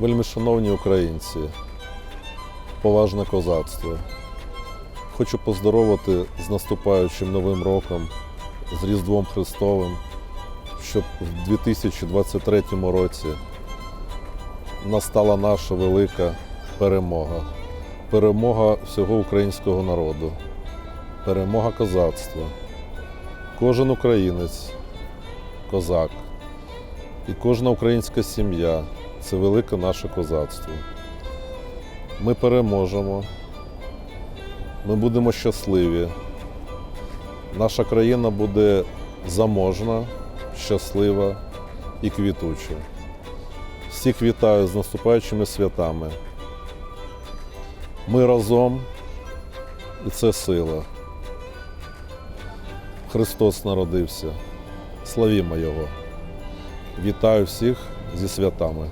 Вельмишановні українці, поважне козацтво. Хочу поздоровити з наступаючим Новим роком, з Різдвом Христовим, щоб в 2023 році настала наша велика перемога. Перемога всього українського народу, перемога козацтва. Кожен українець, козак і кожна українська сім'я це велике наше козацтво. Ми переможемо, ми будемо щасливі. Наша країна буде заможна, щаслива і квітуча. Всіх вітаю з наступаючими святами. Ми разом і це сила. Христос народився. Славімо Його! Вітаю всіх зі святами!